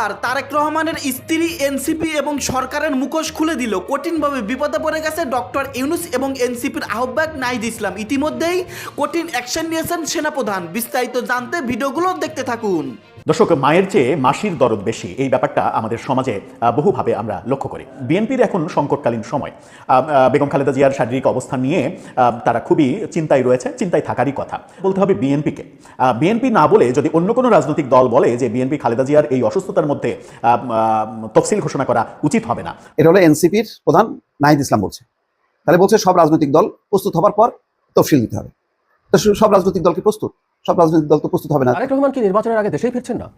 এবার তারেক রহমানের স্ত্রী, এনসিপি এবং সরকারের মুখোশ খুলে দিল। কঠিনভাবে বিপদে পড়ে গেছে ডক্টর ইউনুস এবং এনসিপির আহ্বায়ক নাইদ ইসলাম। ইতিমধ্যেই কঠিন অ্যাকশন নিয়েছেন সেনাপ্রধান। বিস্তারিত জানতে ভিডিওগুলো দেখতে থাকুন। দর্শক, মায়ের চেয়ে মাসির দরদ বেশি। এই ব্যাপারটা আমাদের সমাজে বহুভাবে আমরা লক্ষ্য করি। বিএনপির এখন সংকটকালীন সময়। বেগম খালেদা জিয়ার শারীরিক অবস্থা নিয়ে তারা খুবই চিন্তায় রয়েছে, চিন্তায় থাকারই কথা। বলতে হবে বিএনপিকে। বিএনপি না বলে যদি অন্য কোনো রাজনৈতিক দল বলে যে বিএনপি খালেদা জিয়ার এই অসুস্থতার মধ্যে তফসিল ঘোষণা করা উচিত হবে না। এটা হলো এনসিপির প্রধান নাহিদ ইসলাম বলছে। তাহলে বলছে সব রাজনৈতিক দল প্রস্তুত হবার পর তফসিল দিতে হবে। তো সব রাজনৈতিক দলকে প্রস্তুত? সব রাজনৈতিক দল তো প্রস্তুত হবে না। আরেক রহমান কি নির্বাচনের আগে দেশেই ফিরছেন না?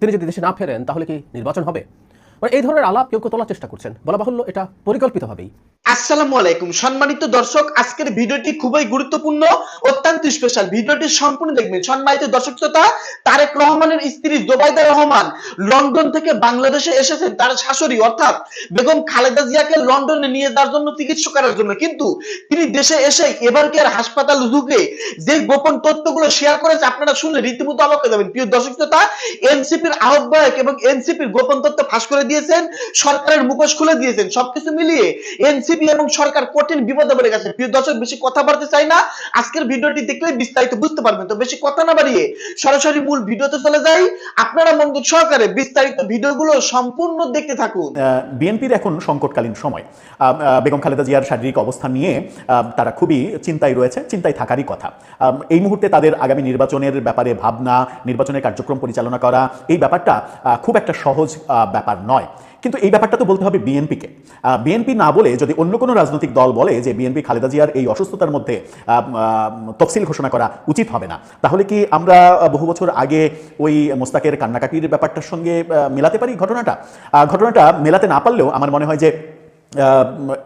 তিনি যদি দেশে না ফেরেন, তাহলে কি নির্বাচন হবে? এই ধরনের আলাপ কেউ তোলার চেষ্টা করছেন। বলা বাহুল্য এটা পরিকল্পিতভাবেই। আসসালামু আলাইকুম। সম্মানিত দর্শক, আজকের ভিডিওটি খুবই গুরুত্বপূর্ণ, অত্যন্ত স্পেশাল ভিডিওটি সম্পূর্ণ দেখবেন। সম্মানিত দর্শক শ্রোতা, তারেক রহমানের স্ত্রী জোবাইদা রহমান লন্ডন থেকে বাংলাদেশে এসেছেন। তার শাশুড়ি অর্থাৎ বেগম খালেদা জিয়াকে লন্ডনে নিয়ে যাওয়ার জন্য চিকিৎসা করার জন্য। কিন্তু তিনি দেশে এসে এবার কি আর হাসপাতাল ঢুকে যে গোপন তথ্যগুলো শেয়ার করেছে আপনারা শুনলে রীতিমতো অবাক হয়ে যাবেন। প্রিয় দর্শক শ্রোতা, এনসিপির আহ্বায়ক এবং এনসিপির গোপন তথ্য ফাঁস করে দিয়েছেন, সরকারের মুখোশ খুলে দিয়েছেন, সবকিছু মিলিয়ে এনসিপি এবং সরকার কঠিন বিপদে পড়ে গেছে। প্রিয় দর্শক, বেশি কথা বাড়তে চাই না। আজকের ভিডিওটি দেখলে বিস্তারিত বুঝতে পারবেন। তো বেশি কথা না বাড়িয়ে সরাসরি মূল ভিডিওতে চলে যাই। আপনারা মনোযোগ সহকারে বিস্তারিত ভিডিওগুলো সম্পূর্ণ দেখতে থাকুন। বিএনপির এখন সংকটকালীন সময়। বেগম খালেদা জিয়ার শারীরিক অবস্থা নিয়ে তারা খুবই চিন্তায় রয়েছে, চিন্তায় থাকারই কথা। এই মুহূর্তে তাদের আগামী নির্বাচনের ব্যাপারে ভাবনা, নির্বাচনের কার্যক্রম পরিচালনা করা, এই ব্যাপারটা খুব একটা সহজ ব্যাপার নয়। কিন্তু এই ব্যাপারটা তো বলতে হবে বিএনপিকে। বিএনপি না বলে যদি অন্য কোনো রাজনৈতিক দল বলে যে বিএনপি খালেদা জিয়ার এই অসুস্থতার মধ্যে তফসিল ঘোষণা করা উচিত হবে না, তাহলে কি আমরা বহু বছর আগে ওই মোস্তাকের কান্নাকাটির ব্যাপারটার সঙ্গে মেলাতে পারি ঘটনাটা? ঘটনাটা মেলাতে না পারলেও আমার মনে হয় যে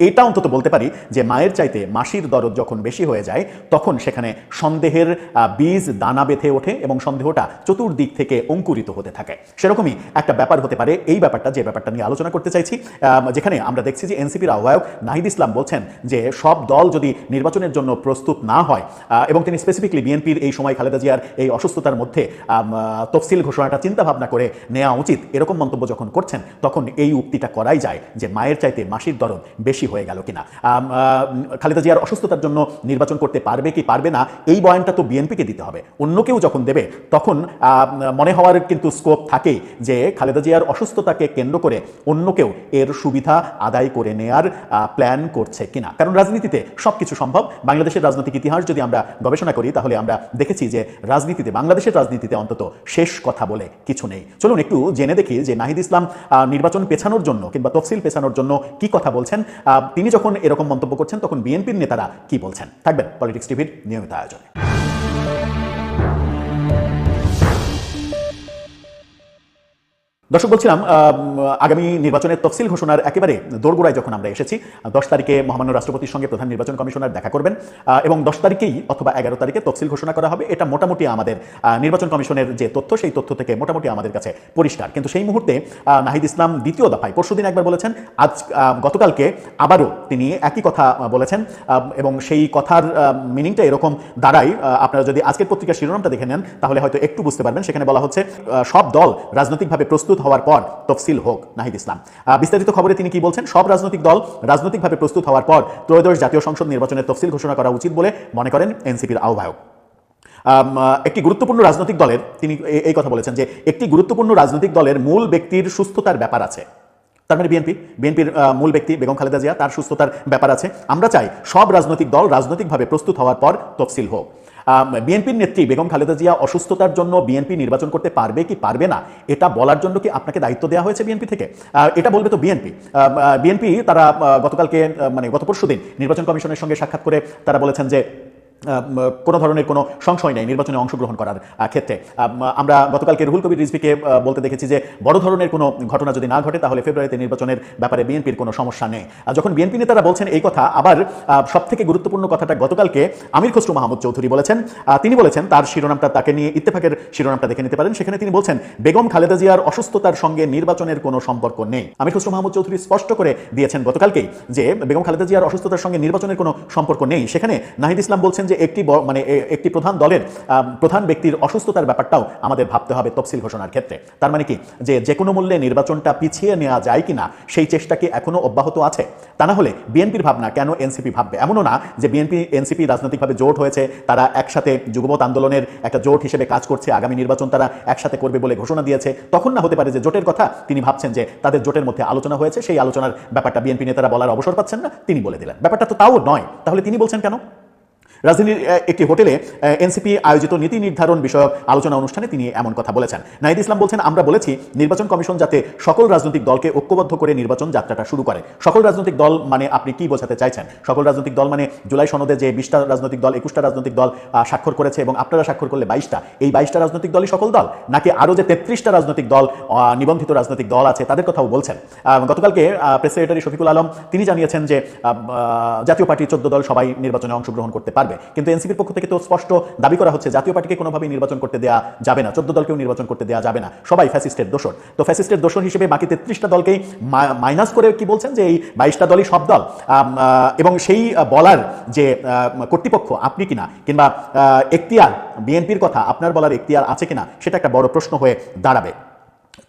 এটা অন্তত বলতে পারি যে মায়ের চাইতে মাসির দরদ যখন বেশি হয়ে যায়, তখন সেখানে সন্দেহের বীজ, দানা বেঁধে ওঠে এবং সন্দেহটা চতুর্দিক থেকে অঙ্কুরিত হতে থাকে। সেরকমই একটা ব্যাপার হতে পারে, এই ব্যাপারটা যে ব্যাপারটা নিয়ে আলোচনা করতে চাইছি যেখানে আমরা দেখছি যে এনসিপির আহ্বায়ক নাহিদ ইসলাম বলছেন যে সব দল যদি নির্বাচনের জন্য প্রস্তুত না হয় এবং তিনি স্পেসিফিকলি বিএনপির এই সময় খালেদা জিয়ার এই অসুস্থতার মধ্যে তফসিল ঘোষণাটা চিন্তা ভাবনা করে নেওয়া উচিত, এরকম মন্তব্য যখন করছেন, তখন এই উক্তিটা করাই যায় যে মায়ের চাইতে মাসির দরদ বেশি হয়ে গেল কিনা। খালেদা জিয়ার অসুস্থতার জন্য নির্বাচন করতে পারবে কি পারবে না, এই বয়ানটা তো বিএনপিকে দিতে হবে। অন্য কেউ যখন দেবে, তখন মনে হওয়ার কিন্তু স্কোপ থাকে যে খালেদা জিয়ার অসুস্থতাকে কেন্দ্র করে অন্য কেউ এর সুবিধা আদায় করে নেয়ার প্ল্যান করছে কিনা। কারণ রাজনীতিতে সব কিছু সম্ভব। বাংলাদেশের রাজনৈতিক ইতিহাস যদি আমরা গবেষণা করি, তাহলে আমরা দেখেছি যে রাজনীতিতে, বাংলাদেশের রাজনীতিতে অন্তত শেষ কথা বলে কিছু নেই। চলুন একটু জেনে দেখি যে নাহিদ ইসলাম নির্বাচন পেছানোর জন্য কিংবা তফসিল পেছানোর জন্য কি কথা বলছেন। আহ, তিনি যখন এরকম মন্তব্য করছেন তখন বিএনপির নেতারা কি বলছেন? থাকবেন পলিটিক্স টিভির নিয়মিত আয়োজনে। দর্শক বলছিলাম আগামী নির্বাচনের তফসিল ঘোষণার একেবারে দোরগোড়ায় যখন আমরা এসেছি দশ তারিখে মহামান্য রাষ্ট্রপতির সঙ্গে প্রধান নির্বাচন কমিশনার দেখা করবেন এবং দশ তারিখেই অথবা এগারো তারিখে তফসিল ঘোষণা করা হবে। এটা মোটামুটি আমাদের নির্বাচন কমিশনের যে তথ্য সেই তথ্য থেকে মোটামুটি আমাদের কাছে পরিষ্কার। কিন্তু সেই মুহূর্তে নাহিদ ইসলাম দ্বিতীয় দফায় পরশুদিন একবার বলেছেন আজ গতকালকে আবারও তিনি একই কথা বলেছেন এবং সেই কথার মিনিংটা এরকম আহ, আপনারা যদি আজকের পত্রিকার শিরোনামটা দেখে নেন তাহলে হয়তো একটু বুঝতে পারবেন। সেখানে বলা হচ্ছে সব দল রাজনৈতিকভাবে প্রস্তুত হওয়ার পর তফসিল হোক, নাহিদ ইসলাম। বিস্তারিত খবরে তিনি কি বলছেন? সব রাজনৈতিক দল রাজনৈতিকভাবে প্রস্তুত হওয়ার পর ত্রয়োদশ জাতীয় সংসদ নির্বাচনের তফসিল ঘোষণা করা উচিত বলে মনে করেন এনসিপির আহ্বায়ক। একটি গুরুত্বপূর্ণ রাজনৈতিক দলের তিনি এই কথা বলেছেন যে একটি গুরুত্বপূর্ণ রাজনৈতিক দলের মূল ব্যক্তির সুস্থতার ব্যাপার আছে। তার মানে বিএনপি, বিএনপির মূল ব্যক্তি বেগম খালেদা জিয়া, তার সুস্থতার ব্যাপার আছে। আমরা চাই সব রাজনৈতিক দল রাজনৈতিকভাবে প্রস্তুত হওয়ার পর তফসিল হোক। বিএনপির নেত্রী বেগম খালেদা জিয়া অসুস্থতার জন্য বিএনপি নির্বাচন করতে পারবে কি পারবে না, এটা বলার জন্য কি আপনাকে দায়িত্ব দেওয়া হয়েছে বিএনপি থেকে? এটা বলবে তো বিএনপি বিএনপি তারা গতকালকে মানে গত পরশু দিন নির্বাচন কমিশনের সঙ্গে সাক্ষাৎ করে তারা বলেছেন যে কোনো ধরনের কোনো সংশয় নেই নির্বাচনে অংশগ্রহণ করার ক্ষেত্রে। আমরা গতকালকে রুহুল কবির রিজভিকে বলতে দেখেছি যে বড় ধরনের কোনো ঘটনা যদি না ঘটে, তাহলে ফেব্রুয়ারিতে নির্বাচনের ব্যাপারে বিএনপির কোনো সমস্যা নেই। যখন বিএনপি নেতারা বলছেন এই কথা, আবার সব থেকে গুরুত্বপূর্ণ কথাটা গতকালকে আমির খসরু মাহমুদ চৌধুরী বলেছেন। তিনি বলেছেন তার শিরোনামটা তাকে নিয়ে, ইত্তেফাকের শিরোনামটা দেখে নিতে পারেন। সেখানে তিনি বলছেন, বেগম খালেদা জিয়ার অসুস্থতার সঙ্গে নির্বাচনের কোনো সম্পর্ক নেই। আমির খসরু মাহমুদ চৌধুরী স্পষ্ট করে দিয়েছেন গতকালকেই যে, বেগম খালেদা জিয়ার অসুস্থতার সঙ্গে নির্বাচনের কোনো সম্পর্ক নেই। সেখানে নাহিদ ইসলাম বলছেন যে একটি মানে একটি প্রধান দলের প্রধান ব্যক্তির অসুস্থতার ব্যাপারটাও আমাদের ভাবতে হবে তফসিল ঘোষণার ক্ষেত্রে। তার মানে কি? যে যে কোনো মূল্যে নির্বাচনটা পিছিয়ে নেওয়া যায় কিনা, সেই চেষ্টা কি এখনও অব্যাহত আছে? তা না হলে বিএনপির ভাবনা কেন এনসিপি ভাববে? এমনও না যে বিএনপি, এনসিপি রাজনৈতিকভাবে জোট হয়েছে, তারা একসাথে যুগপৎ আন্দোলনের একটা জোট হিসেবে কাজ করছে, আগামী নির্বাচন তারা একসাথে করবে বলে ঘোষণা দিয়েছে। তখন না হতে পারে যে জোটের কথা তিনি ভাবছেন যে তাদের জোটের মধ্যে আলোচনা হয়েছে, সেই আলোচনার ব্যাপারটা বিএনপি নেতারা বলার অবসর পাচ্ছেন না, তিনি বলে দিলেন। ব্যাপারটা তো তাও নয়। তাহলে তিনি বলছেন কেন? রাজধানীর একটি হোটেলে এনসিপি আয়োজিত নীতি নির্ধারণ বিষয়ক আলোচনা অনুষ্ঠানে তিনি এমন কথা বলেছেন। নাহিদ ইসলাম বলছেন, আমরা বলেছি, নির্বাচন কমিশন যাতে সকল রাজনৈতিক দলকে ঐক্যবদ্ধ করে নির্বাচন যাত্রাটা শুরু করে। সকল রাজনৈতিক দল মানে আপনি কি বোঝাতে চাইছেন? সকল রাজনৈতিক দল মানে জুলাই সনদে যে বিশটা রাজনৈতিক দল, একুশটা রাজনৈতিক দল স্বাক্ষর করেছে এবং আপনারা স্বাক্ষর করলে বাইশটা। এই বাইশটা রাজনৈতিক দলই সকল দল, নাকি আরও যে তেত্রিশটা রাজনৈতিক দল নিবন্ধিত রাজনৈতিক দল আছে, তাদের কথাও বলছেন? গতকালকে প্রেস সেক্রেটারি শফিকুল আলম, তিনি জানিয়েছেন যে জাতীয় পার্টির চোদ্দ দল সবাই নির্বাচনে অংশগ্রহণ করতে পারবে। কিন্তু এনসিপির পক্ষ থেকে তো স্পষ্ট দাবি করা হচ্ছে, জাতীয় পার্টিকে কোনোভাবেই নির্বাচন করতে দেওয়া যাবে না, চোদ্দ দলকেও নির্বাচন করতে দেওয়া যাবে না। সবাই ফ্যাসিস্টের দোষর। তো ফ্যাসিস্টের দোষর হিসেবে বাকি তেত্রিশটা দলকেই মাইনাস করে কি বলছেন যে এই বাইশটা দলই সব দল। এবং সেই বলার যে কর্তৃপক্ষ, আপনি কিনা, কিংবা এখতিয়ার, বিএনপির কথা, আপনার বলার এখতিয়ার আছে কিনা, সেটা একটা বড় প্রশ্ন হয়ে দাঁড়াবে।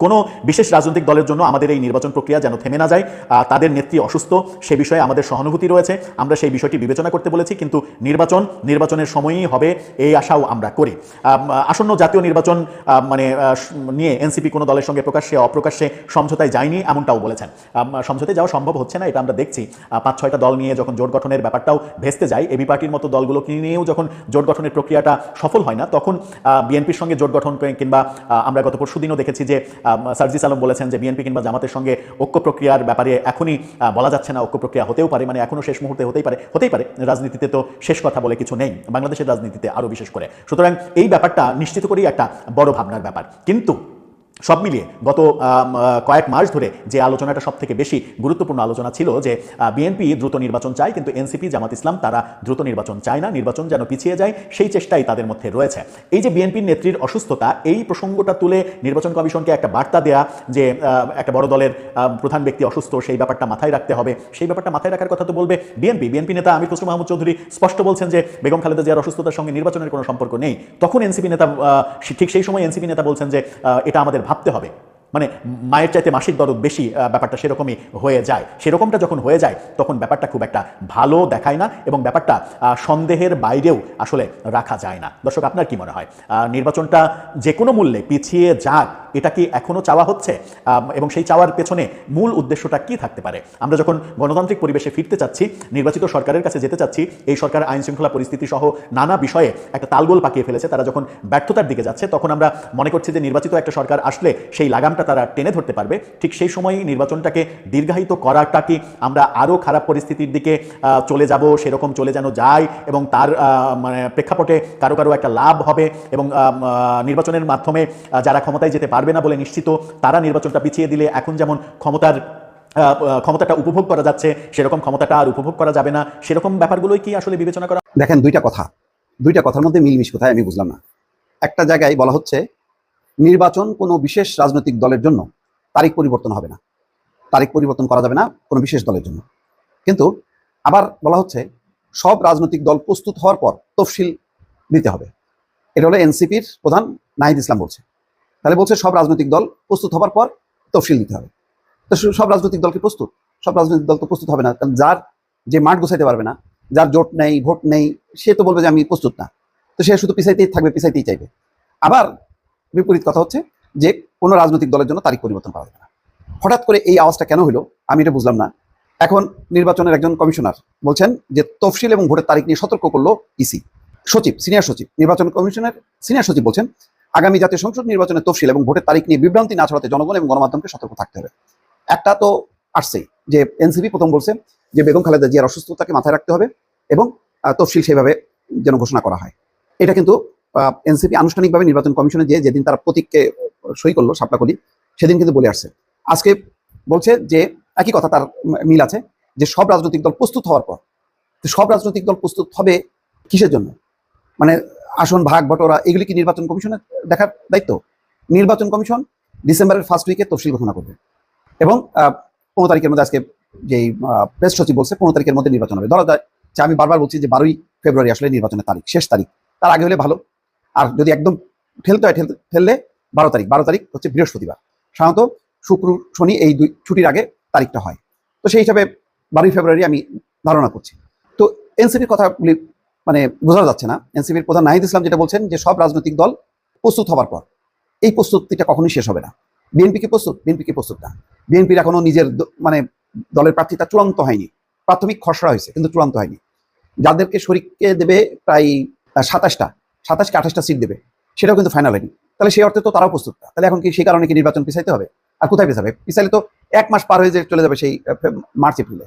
কোনো বিশেষ রাজনৈতিক দলের জন্য আমাদের এই নির্বাচন প্রক্রিয়া যেন থেমে না যায় তাদের নেত্রী অসুস্থ, সে বিষয়ে আমাদের সহানুভূতি রয়েছে, আমরা সেই বিষয়টি বিবেচনা করতে বলেছি, কিন্তু নির্বাচন, নির্বাচনের সময়ই হবে এই আশাও আমরা করি। আসন্ন জাতীয় নির্বাচন মানে নিয়ে এনসিপি কোনো দলের সঙ্গে প্রকাশ্যে, অপ্রকাশ্যে সমঝোতায় যায়নি এমনটাও বলেছেন। সমঝোতায় যাওয়া সম্ভব হচ্ছে না, এটা আমরা দেখছি। পাঁচ, ছয়টা দল নিয়ে যখন জোট গঠনের ব্যাপারটাও ভেস্তে যায়, এবি পার্টির মতো দলগুলো নিয়েও যখন জোট গঠনের প্রক্রিয়াটা সফল হয় না, তখন বিএনপির সঙ্গে জোট গঠন কিংবা আমরা গত পরশু দিনও দেখেছি যে সার্জিস আলম বলেছেন যে বিএনপি কিংবা জামাতের সঙ্গে ঐক্য প্রক্রিয়ার ব্যাপারে এখনই বলা যাচ্ছে না ঐক্য প্রক্রিয়া হতেও পারে মানে এখনও শেষ মুহূর্তে হতেই পারে হতেই পারে, রাজনীতিতে তো শেষ কথা বলে কিছু নেই, বাংলাদেশের রাজনীতিতে আরও বিশেষ করে। সুতরাং এই ব্যাপারটা নিশ্চিত করেই একটা বড় ভাবনার ব্যাপার। কিন্তু সব মিলিয়ে গত কয়েক মাস ধরে যে আলোচনাটা সব থেকে বেশি গুরুত্বপূর্ণ আলোচনা ছিল যে বিএনপি দ্রুত নির্বাচন চায়, কিন্তু এনসিপি, জামাত ইসলাম তারা দ্রুত নির্বাচন চায় না, নির্বাচন যেন পিছিয়ে যায়, সেই চেষ্টাই তাদের মধ্যে রয়েছে। এই যে বিএনপির নেত্রীর অসুস্থতা, এই প্রসঙ্গটা তুলে নির্বাচন কমিশনকে একটা বার্তা দেয়া যে একটা বড় দলের প্রধান ব্যক্তি অসুস্থ, সেই ব্যাপারটা মাথায় রাখতে হবে। সেই ব্যাপারটা মাথায় রাখার কথা তো বলবে বিএনপি। বিএনপি নেতা আমির খসরু মাহমুদ চৌধুরী স্পষ্ট বলছেন যে, বেগম খালেদা জিয়ার অসুস্থতার সঙ্গে নির্বাচনের কোনো সম্পর্ক নেই। তখন এনসিপি নেতা ঠিক সেই সময় এনসিপি নেতা বলছেন যে এটা আমাদের ভাবতে হবে। মানে মায়ের চাইতে মাসিক দরদ বেশি ব্যাপারটা সেরকমই হয়ে যায়। সেরকমটা যখন হয়ে যায়, তখন ব্যাপারটা খুব একটা ভালো দেখায় না এবং ব্যাপারটা সন্দেহের বাইরেও আসলে রাখা যায় না। দর্শক, আপনার কি মনে হয়? নির্বাচনটা যে কোনো মূল্যে পিছিয়ে যাক এটা কি এখনও চাওয়া হচ্ছে? এবং সেই চাওয়ার পেছনে মূল উদ্দেশ্যটা কি থাকতে পারে? আমরা যখন গণতান্ত্রিক পরিবেশে ফিরতে চাচ্ছি, নির্বাচিত সরকারের কাছে যেতে চাচ্ছি, এই সরকার আইন শৃঙ্খলা পরিস্থিতি সহ নানা বিষয়ে একটা তালগোল পাকিয়ে ফেলেছে, তারা যখন ব্যর্থতার দিকে যাচ্ছে, তখন আমরা মনে করছি যে নির্বাচিত একটা সরকার আসলে সেই লাগামটা তারা টেনে ধরতে পারবে। ঠিক সেই সময়ই নির্বাচনটাকে দীর্ঘায়িত করাটা কি আমরা আরও খারাপ পরিস্থিতির দিকে চলে যাব, সেরকম চলে যেন যায় এবং তার মানে প্রেক্ষাপটে কারও কারও একটা লাভ হবে এবং নির্বাচনের মাধ্যমে যারা ক্ষমতায় যেতে পারবে না বলে নিশ্চিত। তারা নির্বাচনটা পিছিয়ে দিলে এখন যেমন ক্ষমতার ক্ষমতাটা উপভোগ করা যাচ্ছে, সেরকম ক্ষমতাটা আর উপভোগ করা যাবে না। সেরকম ব্যাপারগুলোই কি আসলে বিবেচনা করা দেখেন, দুইটা কথা। দুইটা কথার মধ্যে মিলমিশ কোথায় আমি বুঝলাম না। একটা জায়গায় বলা হচ্ছে, নির্বাচন কোনো বিশেষ রাজনৈতিক দলের জন্য তারিখ পরিবর্তন হবে না। তারিখ পরিবর্তন করা যাবে না কোনো বিশেষ দলের জন্য। কিন্তু আবার বলা হচ্ছে, সব রাজনৈতিক দল প্রস্তুত হওয়ার পর তফসিল দিতে হবে। এটা হলো এনসিপির প্রধান নাহিদ ইসলাম বলছে। তাহলে বলছে সব রাজনৈতিক দল প্রস্তুত হওয়ার পর তফসিল দিতে হবে। তো সব- রাজনৈতিক দলকে প্রস্তুত? সব রাজনৈতিক দল তো প্রস্তুত হবে না। কারণ যার যে মাঠ গোছাইতে পারবে না, যার জোট নেই, ভোট নেই, সে তো বলবে যে আমি প্রস্তুত না। তো সে শুধু পিছাইতেই থাকবে, পিছাইতেই চাইবে। আবার বিপরীত কথা হচ্ছে যে কোনো রাজনৈতিক দলের জন্য তারিখ পরিবর্তন করা যাবে না। হঠাৎ করে এই আওয়াজটা কেন হলো আমি এটা বুঝলাম না। এখন নির্বাচনের একজন কমিশনার বলছেন যে তফসিল এবং ভোটের তারিখ নিয়ে সতর্ক করল ইসি। সচিব, সিনিয়র সচিব, নির্বাচন কমিশনের সিনিয়র সচিব বলছেন আগামী জাতীয় সংসদ নির্বাচনের তফসিল এবং ভোটের তারিখ নিয়ে বিভ্রান্তি না ছড়াতে জনগণ এবং গণমাধ্যমকে সতর্ক থাকতে হবে। একটা তো আসছেই যে এনসিপি প্রথম বলছে যে বেগম খালেদা জিয়ার অসুস্থতাকে মাথায় রাখতে হবে এবং তফসিল সেভাবে যেন ঘোষণা করা হয়। এটা কিন্তু এনসিপি আনুষ্ঠানিকভাবে নির্বাচন কমিশনে যে যেদিন তারা প্রতীককে সই করল সাপলা করি সেদিন কিন্তু বলে আসছে। আজকে বলছে যে একই কথা তার মিল আছে যে সব রাজনৈতিক দল প্রস্তুত হওয়ার পর। সব রাজনৈতিক দল প্রস্তুত হবে কিসের জন্য? মানে আসন, ভাগ বটরা এগুলি কি নির্বাচন কমিশনের দেখার দায়িত্ব? নির্বাচন কমিশন ডিসেম্বরের ফার্স্ট উইকে তফসিল ঘোষণা করবে এবং পনেরো তারিখের মধ্যে আজকে যেই প্রেস সচিব বলছে, পনেরো তারিখের মধ্যে নির্বাচন হবে। ধরা যায় আমি বারবার বলছি যে বারোই ফেব্রুয়ারি আসলে নির্বাচনের তারিখ, শেষ তারিখ। তার আগে হলে ভালো। আর যদি একদম ঠেলতে হয়, ঠেলতে, ঠেললে বারো তারিখ। বারো তারিখ হচ্ছে বৃহস্পতিবার। সাধারণত শুক্র, শনি এই দুই ছুটির আগে তারিখটা হয়। তো সেই হিসাবে বারোই ফেব্রুয়ারি আমি ধারণা করছি। তো এনসিপির কথাগুলি মানে বোঝা যাচ্ছে না। এনসিপির প্রধান নাহিদ ইসলাম যেটা বলছেন যে সব রাজনৈতিক দল প্রস্তুত হবার পর, এই প্রস্তুতিটা কখনোই শেষ হবে না। বিএনপি কি প্রস্তুত? বিএনপি কি প্রস্তুত না। বিএনপির এখনও নিজের মানে দলের প্রার্থীটা চূড়ান্ত হয়নি। প্রাথমিক খসড়া হয়েছে, কিন্তু চূড়ান্ত হয়নি। যাদেরকে শরিককে দেবে প্রায় সাতাশটা, সাতাশকে আঠাশটা সিট দেবে, সেটাও কিন্তু ফাইনাল হয়নি। তাহলে সেই অর্থে তো তারাও প্রস্তুত না। তাহলে এখন কি সেই কারণে কি নির্বাচন পিছাইতে হবে? আর কোথায় পিছাবে? পিছাইলে তো এক মাস পার হয়ে যে চলে যাবে সেই মার্চ এপ্রিলে।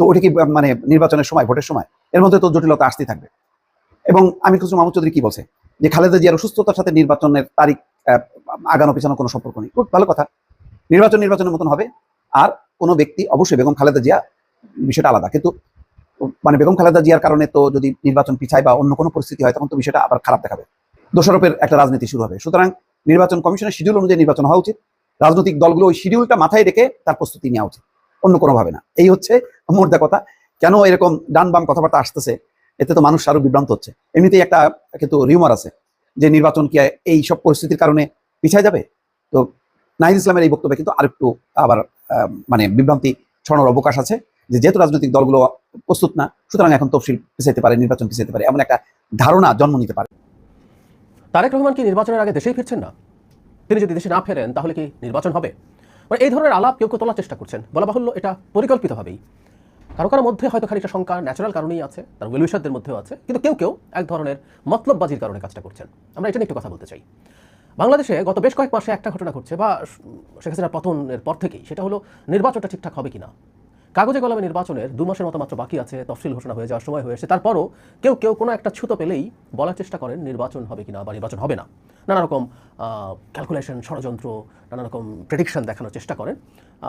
তো ওটা কি মানে নির্বাচনের সময়, ভোটের সময়? এর মধ্যে তো জটিলতা আসতেই থাকবে। এবং আমি খুশু মাহমুদ চৌধুরী কি বলছে? যে খালেদা জিয়ার অসুস্থতার সাথে নির্বাচনের তারিখ আগানো পিছানো কোনো সম্পর্ক নেই। খুব ভালো কথা। নির্বাচন নির্বাচনের মতন হবে। আর কোনো ব্যক্তি, অবশ্যই বেগম খালেদা জিয়া, বিষয়টা আলাদা। কিন্তু মানে বেগম খালেদা জিয়ার কারণে তো যদি নির্বাচন পিছায় বা অন্য কোনো পরিস্থিতি হয়, তখন তো বিষয়টা আবার খারাপ দেখাবে। দোষারোপের একটা রাজনীতি শুরু হবে। সুতরাং নির্বাচন কমিশনের শিডিউল অনুযায়ী নির্বাচন হওয়া উচিত। রাজনৈতিক দলগুলো ওই শিডিউলটা মাথায় রেখে তার প্রস্তুতি নেওয়া উচিত। অন্য কোনোভাবে না। এই হচ্ছে মোদ্দা কথা। কেন এরকম ডান বাম কথাবার্তা আসতেছে? এতে তো মানুষ আরও বিভ্রান্ত হচ্ছে। এমনিতেই একটা কিন্তু রিউমার আছে যে নির্বাচন কি এই সব পরিস্থিতির কারণে পিছায় যাবে? তো নাহিদ ইসলামের এই বক্তব্যে কিন্তু আরেকটু আবার মানে বিভ্রান্তি ছড়ানোর অবকাশ আছে যে যেহেতু রাজনৈতিক দলগুলো প্রস্তুত না, সুতরাং এখন তফসিল পিছাইতে পারে, নির্বাচন পিছাইতে পারে, এমন একটা ধারণা জন্ম নিতে পারে। তারেক রহমান কি নির্বাচনের আগে দেশেই ফিরছেন না? তিনি যদি দেশে না ফেরেন, তাহলে কি নির্বাচন হবে? মানে এই ধরনের আলাপ কেউ কেউ তোলার চেষ্টা করছেন। বলা বাহুল্য এটা পরিকল্পিতভাবেই। কারও কারও মধ্যে হয়তো খানিকটা শঙ্কা ন্যাচারাল কারণেই আছে, তার ওয়েলউইশারদের মধ্যেও আছে, কিন্তু কেউ কেউ এক ধরনের মতলববাজির কারণে কাজটা করছেন। আমরা এটা নিয়ে একটু কথা বলতে চাই। বাংলাদেশে গত বেশ কয়েক মাসে একটা ঘটনা ঘটছে বা শেখ হাসিনার পতনের পর থেকেই, সেটা হলো নির্বাচনটা ঠিকঠাক হবে কিনা? কাগজে কলমে নির্বাচনের দু মাসের মতো মাত্র বাকি আছে, তফসিল ঘোষণা হয়ে যাওয়ার সময় হয়েছে তারপরও কেউ কেউ কোনো একটা ছুতো পেলেই বলার চেষ্টা করেন, নির্বাচন হবে কিনা বা নির্বাচন হবে না। নানা রকম ক্যালকুলেশন ষড়যন্ত্র, নানা রকম প্রেডিকশন দেখানোর চেষ্টা করেন।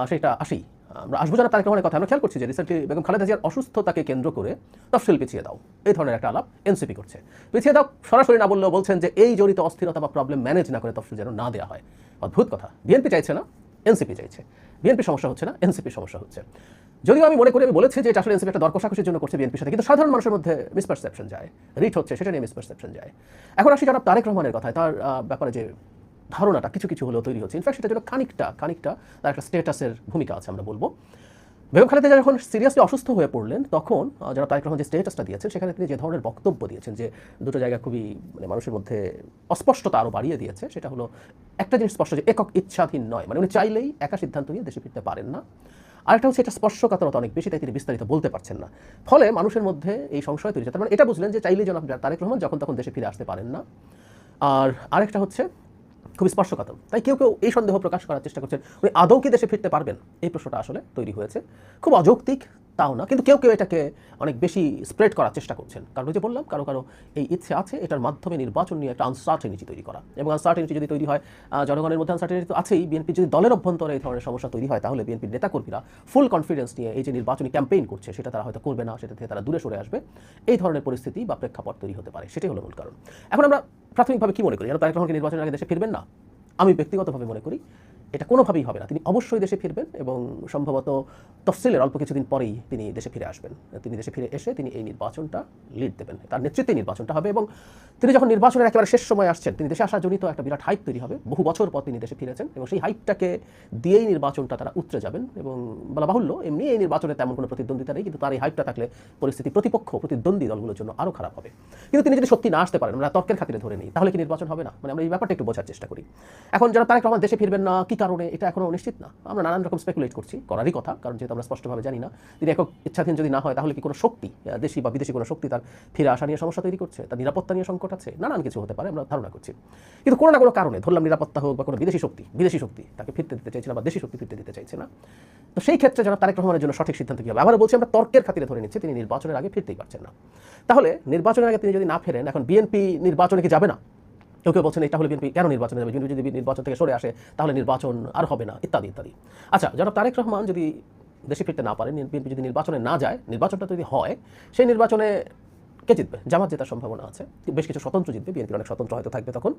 সেটা আসেই। আমরা আসব জানা তারেক রহমানের কথা। আমরা খেয়াল করছি যে রিসেন্টলি বেগম খালেদা জিয়ার অসুস্থতাকে কেন্দ্র করে তফসিল পিছিয়ে দাও। এই ধরনের একটা আলাপ এনসিপি করছে। পিছিয়ে দাও, সরাসরি না বললেও বলছেন যে এই জড়িত অস্থিরতা বা প্রবলেম ম্যানেজ না করে তফসিল যেন না দেওয়া হয়। অদ্ভুত কথা। বিএনপি চাইছে না, এনসিপি চাইছে। বিএনপি সমস্যা হচ্ছে না, এনসিপি সমস্যা হচ্ছে। যদিও আমি মনে করি, আমি বলেছি যে এটা আসলে এনসিপি একটা দর কষাকষির জন্য করছে বিএনপির সাথে, কিন্তু সাধারণ মানুষের মধ্যে মিসপারসেপশন যায় রিট হচ্ছে, সেটা নিয়ে মিসপারসেপশন যায়। এখন আসি যারা তারেক রহমানের কথায়, তার ব্যাপারে যে ধারণাটা, কিছু কিছু হলেও তৈরি হচ্ছে। ইনফ্যাক্ট সেটা জন্য খানিকটা খানিকটা তার একটা স্টেটাসের ভূমিকা আছে আমরা বলব। বেগম খালেদা যখন সিরিয়াসলি অসুস্থ হয়ে পড়লেন, তখন যারা তারেক রহমান যে স্টেটাসটা দিয়েছেন, সেখানে তিনি যে ধরনের বক্তব্য দিয়েছেন যে দুটো জায়গা খুবই মানে মানুষের মধ্যে অস্পষ্টতা আরও বাড়িয়ে দিয়েছে, সেটা হলো একটা জিনিস স্পষ্ট যে একক ইচ্ছাধীন নয়। মানে উনি চাইলেই একা সিদ্ধান্ত নিয়ে দেশে ফিরতে পারেন না। আরেকটা হচ্ছে এটা স্পর্শকাতরতা অনেক বেশি, তাই তিনি বিস্তারিত বলতে পারছেন না। ফলে মানুষের মধ্যে এই সংশয় তৈরি তার মানে এটা বুঝলেন যে চাইলেই জনাব তারেক রহমান যখন তখন দেশে ফিরে আসতে পারেন না। আর আরেকটা হচ্ছে খুবই স্পর্শকাতর। তাই কেউ কেউ এই সন্দেহ প্রকাশ করার চেষ্টা করছেন, উনি আদৌ কি দেশে ফিরতে পারবেন? এই প্রশ্নটা আসলে তৈরি হয়েছে। খুব অযৌক্তিক তাও না, কিন্তু কেউ কেউ এটাকে অনেক বেশি স্প্রেড করার চেষ্টা করছেন। কারণ যে বললাম, কারও কারও এই ইচ্ছে আছে এটার মাধ্যমে নির্বাচন নিয়ে একটা আনসার্টেনিটি তৈরি করা। এবং আনসার্টেনিটি যদি তৈরি হয় জনগণের মধ্যে আনসার্টেনিটি তো আছেই। বিএনপি যদি দলের অভ্যন্তরে এই ধরনের সমস্যা তৈরি হয়, তাহলে বিএনপির নেতাকর্মীরা ফুল কনফিডেন্স নিয়ে এই যে নির্বাচনী ক্যাম্পেইন করছে, সেটা তারা হয়তো করবে না, সেটা থেকে তারা দূরে সরে আসবে। এই ধরনের পরিস্থিতি বা প্রেক্ষাপট তৈরি হতে পারে, সেটাই হলো মূল কারণ। এখন আমরা প্রাথমিকভাবে কি মনে করি? যেন তারেক রহমানকে নির্বাচনের আগে দেশে ফিরবেন না? আমি ব্যক্তিগতভাবে মনে করি এটা কোনোভাবেই হবে না। তিনি অবশ্যই দেশে ফিরবেন এবং সম্ভবত তফসিলের অল্প কিছুদিন পরেই তিনি দেশে ফিরে আসবেন। তিনি দেশে ফিরে এসে তিনি এই নির্বাচনটা লিড দেবেন। তার নেতৃত্বে নির্বাচনটা হবে এবং তিনি যখন নির্বাচনের একেবারে শেষ সময় আসছেন, তিনি দেশে জনিত একটা বিরাট হাইপ তৈরি হবে। বহু বছর পর তিনি দেশে ফিরেছেন এবং সেই হাইপটাকে দিয়েই নির্বাচনটা তারা উতরে যাবেন এবং বলা বাহুল্য, এমনি এই নির্বাচনে তেমন কোনো প্রতিদ্বন্দ্বিতা নেই, কিন্তু তার এই হাইপটা থাকলে পরিস্থিতি প্রতিপক্ষ, প্রতিদ্বন্দ্বী দলগুলোর জন্য আরও খারাপ হবে। কিন্তু তিনি যদি সত্যি না আসতে পারেন, আমরা তর্কের খাতিরে ধরে নিই, তাহলে কি নির্বাচন হবে না? মানে আমরা এই ব্যাপারটা একটু বোঝার চেষ্টা করি। এখন যারা তারেক রহমান দেশে ফিরবেন না, কি কারণে এটা এখনও নিশ্চিত না। আমরা নানান রকম স্পেকুলেট করছি, করারই কথা, কারণ যেহেতু আমরা স্পষ্টভাবে জানি না। তিনি একক ইচ্ছাধীন যদি না হয়, তাহলে কি কোনো শক্তি দেশি বা বিদেশি কোনো শক্তি তার ফিরে আসা নিয়ে সমস্যা তৈরি করছে? তার নিরাপত্তা নিয়ে সংকট আছে? নানান কিছু হতে পারে, আমরা ধারণা করছি। কিন্তু কোনো না কোনো কারণে, ধরলাম নিরাপত্তা হোক বা কোনো বিদেশি শক্তি বিদেশি শক্তি তাকে ফিরতে দিতে চাইছে না বা দেশি শক্তি ফিরতে দিতে চাইছে না। তো সেই ক্ষেত্রে যারা তারেক রহমানের জন্য সঠিক সিদ্ধান্ত কী হবে? আবার বলছি, আমরা তর্কের খাতিরে ধরে নিচ্ছি, তিনি নির্বাচনের আগে ফিরতেই পারছেন না। তাহলে নির্বাচনের আগে তিনি যদি না ফেরেন, এখন বিএনপি নির্বাচনে কি যাবে না? কেউ কেউ বলছেন, এটা হলে বিএনপি, কেন নির্বাচনে যাবে বিএনপি যদি নির্বাচন থেকে সরে আসে, তাহলে নির্বাচন আর হবে না, ইত্যাদি ইত্যাদি। আচ্ছা যারা তারেক রহমান যদি দেশে ফিরতে না পারেন, বিএনপি যদি নির্বাচনে না যায়, নির্বাচনটা যদি হয়, সেই নির্বাচনে কে জিতবে? জামাত জেতার সম্ভাবনা আছে। বেশ কিছু স্বতন্ত্র জিতবে, বিএনপির অনেক স্বতন্ত্র হয়তো থাকবে তখন।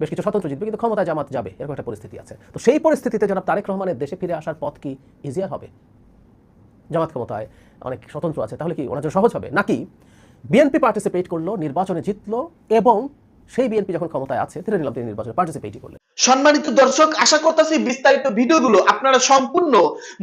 বেশ কিছু স্বতন্ত্র জিতবে, কিন্তু ক্ষমতায় জামাত যাবে, এরকম একটা পরিস্থিতি আছে। তো সেই পরিস্থিতিতে যারা তারেক রহমানের দেশে ফিরে আসার পথ কি ইজিয়ার হবে? জামাত ক্ষমতায় অনেক স্বতন্ত্র আছে, তাহলে কি ওনার জন্য সহজ হবে? নাকি বিএনপি পার্টিসিপেট করল, নির্বাচনে জিতলো এবং সেই বিএনপি যখন ক্ষমতায় আছে ধরে নিলাম তিনি নির্বাচনে পার্টিসিপেটই করলেন। সম্মানিত দর্শক, আশা করতেছি বিস্তারিত ভিডিওগুলো আপনারা সম্পূর্ণ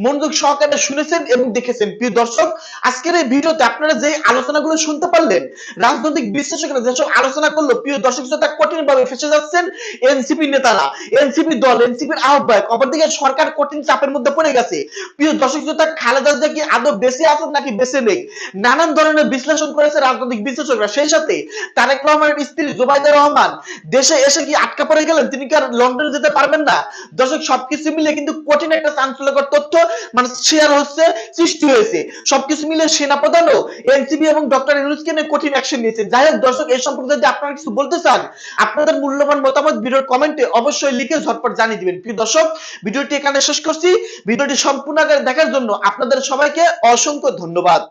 মনোযোগ সহকারে শুনেছেন এবং দেখেছেন। প্রিয় দর্শক, আজকের এই ভিডিওতে আপনারা যে আলোচনাগুলো শুনতে পারলেন, রাজনৈতিক বিশ্লেষকরা যেসব আলোচনা করল, প্রিয় দর্শক শ্রোতা কঠিন ভাবে ফেসে যাচ্ছেন এনসিপি নেতারা। এনসিপি দল এনসিপির আহ্বায়ক, অপরদিকে সরকার কঠিন চাপের মধ্যে পড়ে গেছে। প্রিয় দর্শক, শ্রোতা, খালেদা জিয়া কি আদৌ বেঁচে আছেন নাকি বেঁচে নেই? নানান ধরনের বিশ্লেষণ করেছে রাজনৈতিক বিশ্লেষকরা। সেই সাথে তারেক রহমানের স্ত্রী জুবাইদা রহমান দেশে এসে কি আটকা পড়ে গেলেন? তিনি কি আর লন্ডনে যেতে পারবেন না। দর্শক, সবকিছু মিলে কিন্তু কঠিন একটা চাঞ্চল্যকর তথ্য মানে শেয়ার হচ্ছে, সৃষ্টি হয়েছে। সবকিছু মিলে সেনাপ্রধানও এনসিবি এবং ডক্টর ইউনুসকে কঠিন অ্যাকশন নিয়েছে। যাই হোক, দর্শক, এই সম্পর্কে যদি আপনারা কিছু বলতে চান, আপনাদের মূল্যবান মতামত ভিডিওর কমেন্টে অবশ্যই লিখে ঝটপট জানিয়ে দিবেন। প্রিয় দর্শক, ভিডিওটি এখানে শেষ করছি। ভিডিওটি সম্পূর্ণ আকারে দেখার জন্য আপনাদের সবাইকে অসংখ্য ধন্যবাদ।